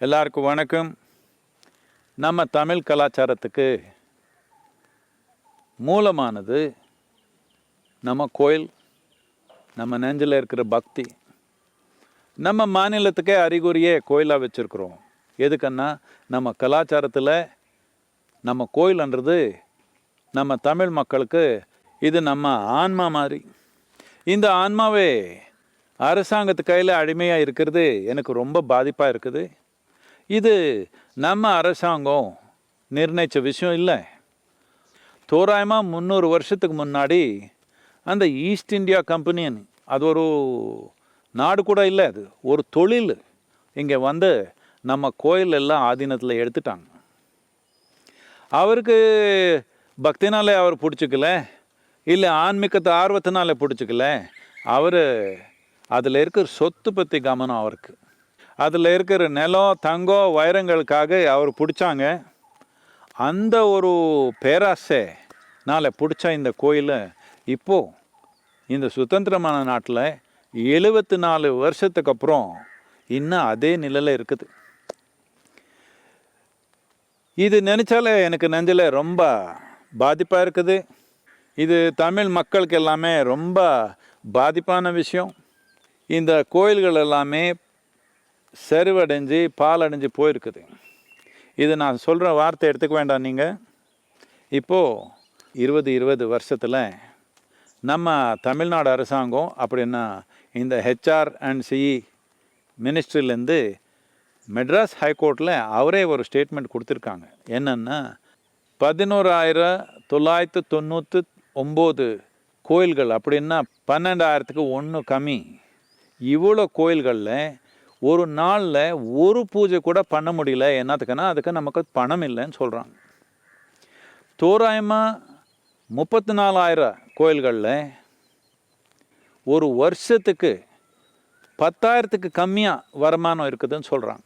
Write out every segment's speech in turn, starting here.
எல்லாருக்கும் வணக்கம். நம்ம தமிழ் கலாச்சாரத்துக்கு மூலமானது நம்ம கோயில் நம்ம நெஞ்சில் இருக்கிற பக்தி. நம்ம மாநிலத்துக்கே அறிகுறியே கோயிலாக வச்சுருக்குறோம். எதுக்குன்னா நம்ம கலாச்சாரத்தில் நம்ம கோயில்ன்றது நம்ம தமிழ் மக்களுக்கு இது நம்ம ஆன்மா மாதிரி. இந்த ஆன்மாவே அரசாங்கத்து கையில் அடிமையாக இருக்கிறது எனக்கு ரொம்ப பாதிப்பாக இருக்குது. இது நம்ம அரசாங்கம் நிர்ணயித்த விஷயம் இல்லை. தோராயமாக முந்நூறு வருஷத்துக்கு முன்னாடி அந்த ஈஸ்ட் இந்தியா கம்பெனின்னு அது ஒரு நாடு கூட இல்லை அது ஒரு தொழில் இங்கே வந்து நம்ம கோயில் எல்லாம் ஆதீனத்தில் எடுத்துட்டாங்க. அவருக்கு பக்தினாலே அவர் பிடிச்சிக்கல இல்லை ஆன்மீகத்தை ஆர்வத்தினால பிடிச்சிக்கல அவர் அதில் இருக்கிற சொத்து பற்றி கவனம் அவருக்கு. அதில் இருக்கிற நிலம் தங்கம் வைரங்களுக்காக அவர் பிடிச்சாங்க. அந்த ஒரு பேராசை பிடிச்ச இந்த கோயில் இப்போது இந்த சுதந்திரமான நாட்டில் எழுபத்தி நாலு வருஷத்துக்கு அப்புறம் இன்னும் அதே நிலையில் இருக்குது. இது நினச்சாலே எனக்கு நெஞ்சில் ரொம்ப பாதிப்பாக இருக்குது. இது தமிழ் மக்களுக்கு எல்லாமே ரொம்ப பாதிப்பான விஷயம். இந்த கோயில்கள் எல்லாமே செருவடைஞ்சு பாலடைஞ்சு போயிருக்குது. இது நான் சொல்கிற வார்த்தை எடுத்துக்க வேண்டாம் நீங்கள் இப்போது இருபது இருபது வருஷத்தில் நம்ம தமிழ்நாடு அரசாங்கம் அப்படின்னா இந்த ஹெச்ஆர் அண்ட் சிஇ மினிஸ்ட்ரிலேருந்து மெட்ராஸ் ஹைகோர்ட்டில் அவரே ஒரு ஸ்டேட்மெண்ட் கொடுத்துருக்காங்க. என்னென்னா பதினோராயிரம் தொள்ளாயிரத்து தொண்ணூற்று ஒம்பது கோயில்கள் அப்படின்னா பன்னெண்டாயிரத்துக்கு ஒன்று கம்மி. இவ்வளோ கோயில்களில் ஒரு நாளில் ஒரு பூஜை கூட பண்ண முடியல. என்னத்துக்குன்னா அதுக்கு நமக்கு பணம் இல்லைன்னு சொல்கிறாங்க தோராயமாக முப்பத்தி நாலாயிரம் கோயில்களில் ஒரு வருஷத்துக்கு பத்தாயிரத்துக்கு கம்மியாக வருமானம் இருக்குதுன்னு சொல்கிறாங்க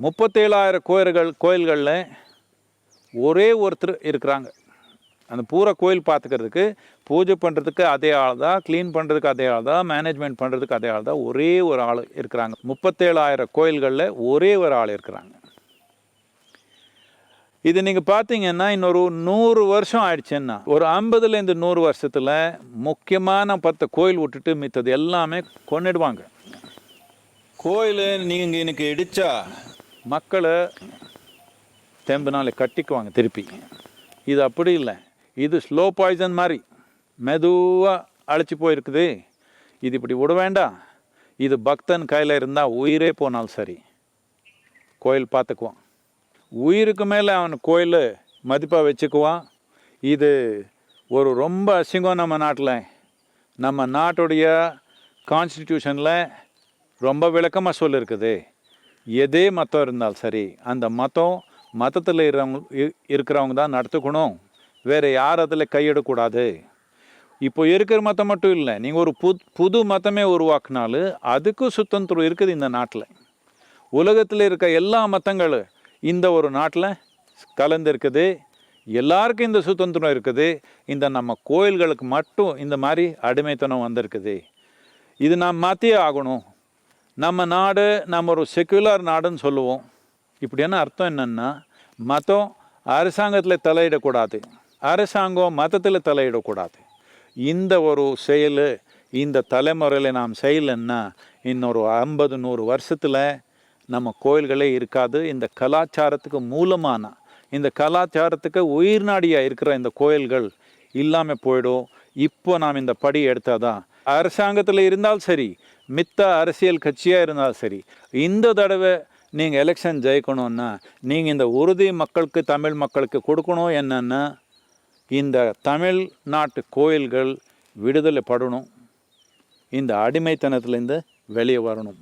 முப்பத்தேழாயிரம் கோயில்கள் கோயில்களில் ஒரே ஒருத்தர் இருக்கிறாங்க. அந்த பூரா கோயில் பார்த்துக்கிறதுக்கு பூஜை பண்ணுறதுக்கு அதே ஆள் தான் க்ளீன் பண்ணுறதுக்கு அதே ஆள் தான் மேனேஜ்மெண்ட் பண்ணுறதுக்கு அதே ஆள் தான் ஒரே ஒரு ஆள் இருக்கிறாங்க. முப்பத்தேழாயிரம் கோயில்களில் ஒரே ஒரு ஆள் இருக்கிறாங்க. இது நீங்கள் பார்த்தீங்கன்னா இன்னொரு நூறு வருஷம் ஆயிடுச்சுன்னா ஒரு ஐம்பதுலேருந்து நூறு வருஷத்தில் முக்கியமான பத்து கோயில் விட்டுட்டு மித்தது எல்லாமே கொண்டுடுவாங்க கோயில் நீங்கள் இன்னைக்கு இடித்தா மக்களை தெம்பு நாளை கட்டிக்குவாங்க திருப்பி. இது அப்படி இல்லை. இது ஸ்லோ பாய்சன் மாதிரி. மெதுவாக அழைச்சி போயிருக்குது. இது இப்படி விட வேண்டாம். இது பக்தன் கையில் இருந்தால் உயிரே போனாலும் சரி. கோயில் பார்த்துக்குவான். உயிருக்கு மேலே அவன் கோயில் மதிப்பாக வச்சுக்குவான். இது ஒரு ரொம்ப அசிங்கம் நம்ம நாட்டில். நம்ம நாட்டுடைய கான்ஸ்டிடியூஷனில் ரொம்ப விளக்கமாக சொல்லியிருக்குது எதே மதம் இருந்தாலும் சரி அந்த மதம் மதத்தில் இருக்கிறவங்க இ- இருக்கிறவங்க தான் நடத்துக்கணும். வேறு யார் அதில் கையிடக்கூடாது இப்போ இருக்கிற மதம் மட்டும் இல்லை. நீங்கள் ஒரு புது புது மதமே உருவாக்குனாலும் அதுக்கும் சுதந்திரம் இருக்குது இந்த நாட்டில். உலகத்தில் இருக்க எல்லா மதங்களும் இந்த ஒரு நாட்டில் கலந்துருக்குது. எல்லாருக்கும் இந்த சுதந்திரம் இருக்குது. இந்த நம்ம கோயில்களுக்கு மட்டும் இந்த மாதிரி அடிமைத்தனம் வந்திருக்குது. இது நாம் மாற்றியே ஆகணும். நம்ம நாடு நம்ம ஒரு செக்குலர் நாடுன்னு சொல்லுவோம். இப்படியான அர்த்தம் என்னென்னா மதம் அரசாங்கத்தில் தலையிடக்கூடாது. அரசாங்கம் மதத்தில் தலையிடக்கூடாது. இந்த ஒரு செயல் இந்த தலைமுறையில் நாம் செய்யலைன்னா இன்னொரு ஐம்பது நூறு வருஷத்தில் நம்ம கோயில்களே இருக்காது. இந்த கலாச்சாரத்துக்கு மூலமான இந்த கலாச்சாரத்துக்கு உயிர்நாடியாக இருக்கிற இந்த கோயில்கள் இல்லாமல் போயிடும். இப்போ நாம் இந்த படி எடுத்தால் தான் அரசாங்கத்தில் இருந்தால் சரி மித்த அரசியல் கட்சியாக இருந்தாலும் சரி இந்த தடவை நீங்கள் எலெக்ஷன் ஜெயிக்கணும்னா நீங்கள் இந்த உறுதி மக்களுக்கு தமிழ் மக்களுக்கு கொடுக்கணும் என்னென்னா இந்த தமிழ் நாட்டு கோயில்கள் விடுதலை படணும் இந்த அடிமைத்தனத்துலேருந்து வெளியே வரணும்.